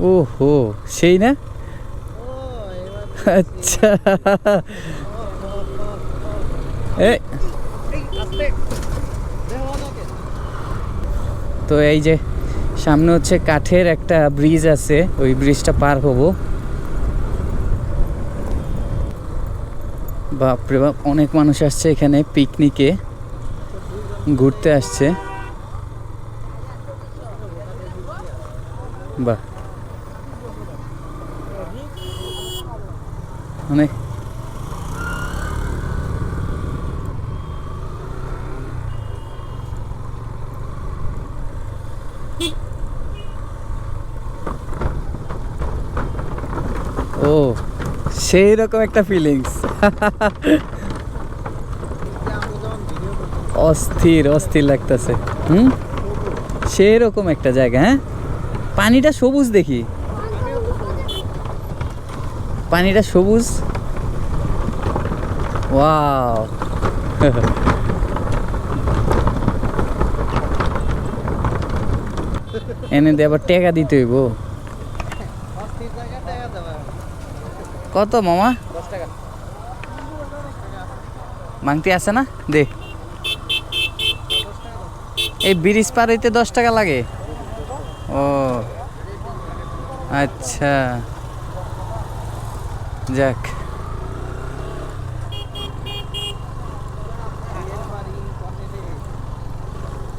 ওহো, সেই না? আচ্ছা। তো এই যে, সামনে হচ্ছে কাঠের একটা ব্রিজ আছে, ওই ব্রিজটা পার হব। বাপরে বাপ, অনেক মানুষ আসছে এখানে পিকনিকে, ঘুরতে আসছে। বাহ। অনেক ও সেই রকম একটা ফিলিংস অস্থির অস্থির লাগতেছে। হুম? সেই রকম একটা জায়গা হ্যাঁ? পানিটা সবুজ দেখি। পানিটা সবুজ। ওয়াও। এনে দিয়ে আবার টেকা দিতে হইব। কত মামা? মাংতি আছে না? দে। এই ব্রিজ পার হইতে দশ টাকা লাগে। ও আচ্ছা। যাক।